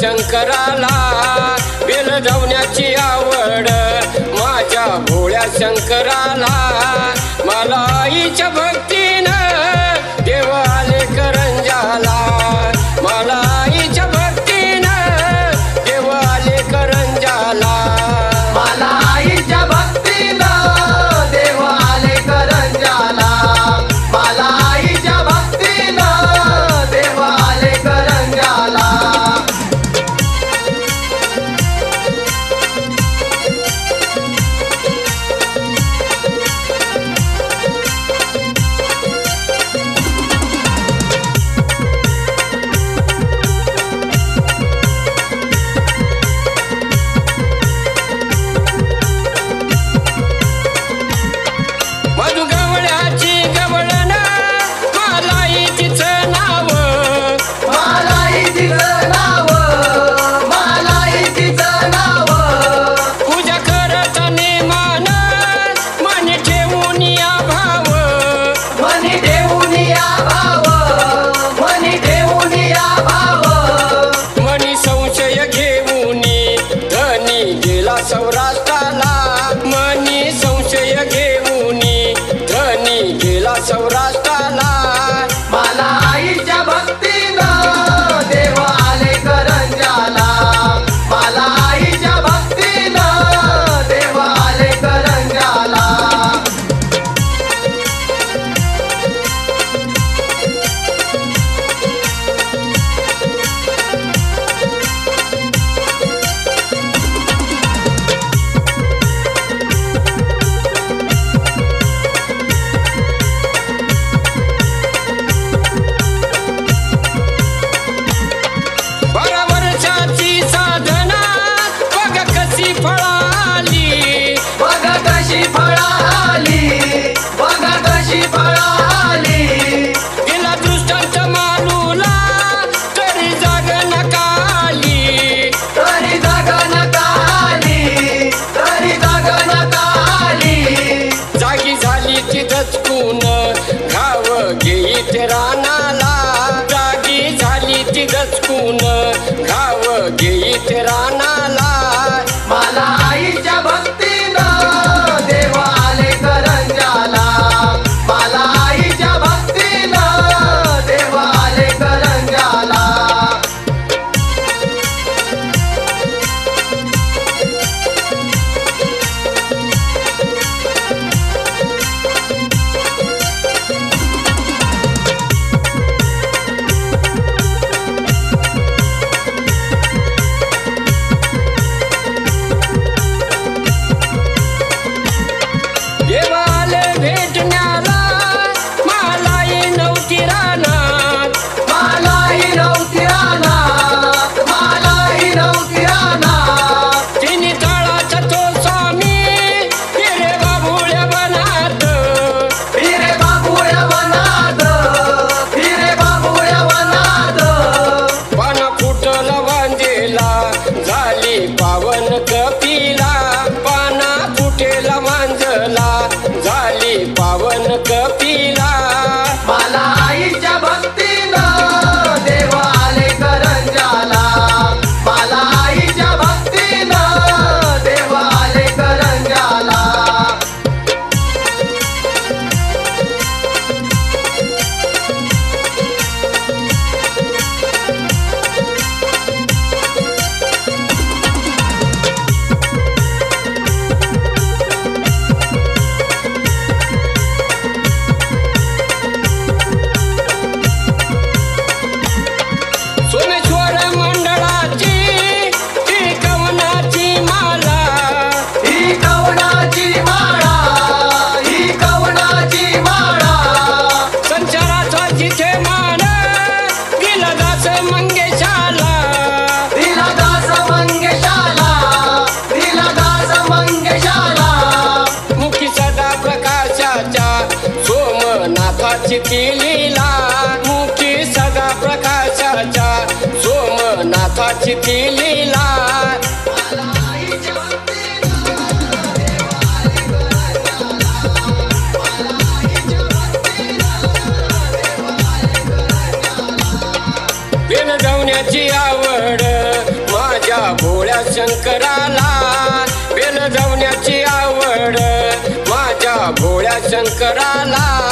शंकराला bill धावण्याची आवड. माझ्या भोळ्या शंकराला मला आईच्या भक्ती दचकून घाव घेईत रानाला. जागी झाली ती दचकून घाव घेईत राना. लीला मुखी सदा प्रकाशाच्या सोमनाथाची ती लीला जावण्याची आवड माझ्या भोळ्या शंकराला. विण जावण्याची आवड माझ्या भोळ्या शंकराला.